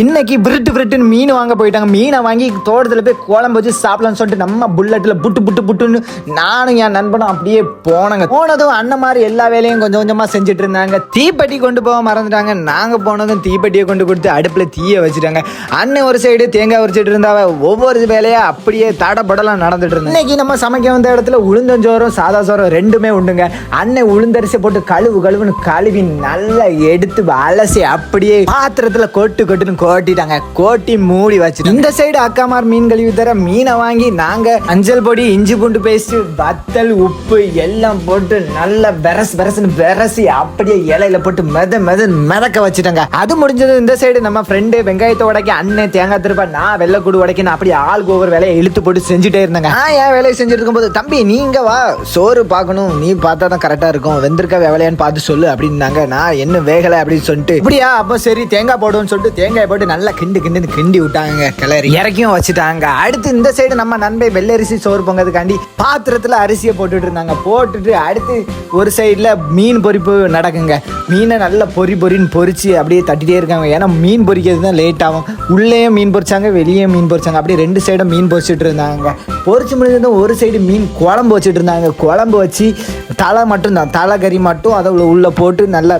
இன்னைக்கு விருட்டு விருட்டுன்னு மீன் வாங்க போயிட்டாங்க. மீனை வாங்கி தோட்டத்தில் போய் குழம்பு வச்சு சாப்பிடலாம்னு சொல்லிட்டு நம்ம புல்லட்டில் புட்டு புட்டு புட்டுன்னு நானும் என் நண்பனும் அப்படியே போனோங்க. போனதும் அண்ணன் மாதிரி எல்லா வேலையும் கொஞ்சம் கொஞ்சமாக செஞ்சுட்டு இருந்தாங்க. தீப்பெட்டி கொண்டு போக மறந்துட்டாங்க. நாங்கள் போனதும் தீப்பெட்டியை கொண்டு கொடுத்து அடுப்பில் தீயை வச்சுட்டாங்க. அண்ணன் ஒரு சைடு தேங்காய் உரிச்சிட்டு இருந்தாவ ஒவ்வொரு வேலையாக அப்படியே தடப்படலாம் நடந்துட்டு இருந்தேன் இன்னைக்கு நம்ம சமைக்க வந்த இடத்துல உளுந்தஞ்சோறும் சாதா சோறும் ரெண்டுமே உண்டுங்க. அண்ணன் உளுந்தரிசி போட்டு கழுவு கழுவுன்னு கழுவி நல்லா எடுத்து அலசி அப்படியே பாத்திரத்தில் கொட்டு கொட்டுன்னு கோட்டிட்டாங்க. கோட்டி மூடி வச்சு இந்த சைடு அக்காமார் மீன் கழிவு தர மீனை வாங்கி நாங்க அஞ்சல் பொடி இஞ்சி பூண்டு பேஸ்ட் வத்தல் உப்பு எல்லாம் போட்டு நல்லா பெரஸ் பெரஸ்னு பெரசி அப்படியே இலையில போட்டு மெத மெத மிதக்க வச்சுட்டாங்க. அது முடிஞ்சது இந்த சைடு நம்ம ஃப்ரெண்டு வெங்காயத்தை உடைக்க அண்ணன் தேங்காய் திருப்பா நான் வெள்ளக்கூடு உடைக்க அப்படியே ஆளுக்கு ஒவ்வொரு வேலையை இழுத்து போட்டு செஞ்சுட்டே இருந்தாங்க. நான் என் வேலையை செஞ்சுட்டு இருக்கும்போது தம்பி நீங்க வா. சோறு பார்க்கணும். நீ பார்த்தா தான் கரெக்டா இருக்கும். வெந்திருக்கா வேலையான்னு பார்த்து சொல்லு அப்படின்னாங்க. நான் என்ன வேகலை? அப்படின்னு சொல்லிட்டு இப்படியா? அப்போ சரி தேங்காய் போடுவோம்னு சொல்லிட்டு தேங்காய் போட்டு நல்லா கிண்டு கிண்டு கிண்டி விட்டாங்க கிளறி. இறக்கியும் வச்சுட்டாங்க. அடுத்து இந்த சைடு நம்ம நண்பை வெள்ளரிசி சோறு பொங்கதுக்காண்டி பாத்திரத்துல அரிசியை போட்டுட்டு இருந்தாங்க. போட்டுட்டு அடுத்து ஒரு சைடுல மீன் பொரிப்பு நடக்குங்க. மீனை நல்லா பொரி பொறின்னு பொரிச்சு அப்படியே தட்டிட்டே இருக்காங்க. ஏன்னா மீன் பொரிக்கிறது தான் லேட் ஆகும். உள்ளேயும் மீன் பொரிச்சாங்க வெளியே மீன் பொரிச்சாங்க அப்படியே ரெண்டு சைடும் மீன் பொறிச்சிட்டு இருந்தாங்க. பொரிச்சு முடிஞ்சதும் ஒரு சைடு மீன் குழம்பு வச்சுட்டு இருந்தாங்க. குழம்பு வச்சு தலை மட்டும் தான். தலை கறி மட்டும் அதை உள்ள- உள்ள போட்டு நல்லா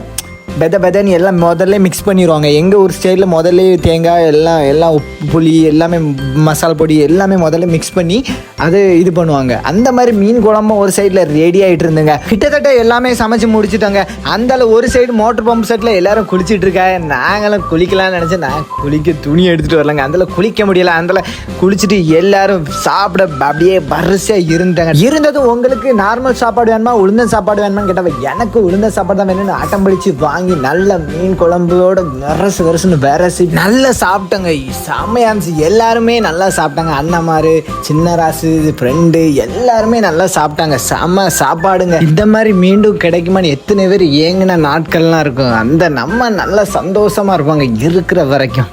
பெத பெதன்னு எல்லாம் முதல்ல மிக்ஸ் பண்ணிடுவாங்க எங்கள் ஊர் ஸ்டைலில் முதல்ல தேங்காய் எல்லாம் எல்லாம் உப்பு புளி எல்லாமே மசாலா பொடி எல்லாமே முதல்ல மிக்ஸ் பண்ணி அது இது பண்ணுவாங்க. அந்த மாதிரி மீன் குழம்பும் ஒரு சைடில் ரெடி ஆகிட்டு இருந்துங்க. கிட்டத்தட்ட எல்லாமே சமைச்சு முடிச்சுட்டாங்க. அந்தால ஒரு சைடு மோட்டர் பம்ப் செட்டில் எல்லாரும் குளிச்சுட்டு இருக்கா நாங்களும் குளிக்கலாம்னு நினச்சேன் நான் குளிக்க துணி எடுத்துகிட்டு வரலங்க. அதில் குளிக்க முடியல. அதில் குளிச்சுட்டு எல்லாரும் சாப்பிட அப்படியே வரிசையாக இருந்துட்டாங்க. இருந்ததும் உங்களுக்கு நார்மல் சாப்பாடு வேணுமா? உளுந்த சாப்பாடு வேணுமான்னு கேட்டவ எனக்கு உளுந்த சாப்பாடு தான் வேணும்னு ஆட்டம் வாங்க வாங்கி நல்ல மீன் குழம்போட வரசு வரசுன்னு வரசி நல்லா சாப்பிட்டங்க. செம்மையா இருந்துச்சு எல்லாருமே நல்லா சாப்பிட்டாங்க. அண்ணமாரு சின்ன ராசு ஃப்ரெண்டு எல்லாருமே நல்லா சாப்பிட்டாங்க. செம்ம சாப்பாடுங்க. இந்த மாதிரி மீண்டும் கிடைக்குமான்னு எத்தனை பேர் ஏங்கின நாட்கள்லாம் இருக்கும். அந்த நம்ம நல்லா சந்தோஷமா இருப்பாங்க இருக்கிற வரைக்கும்.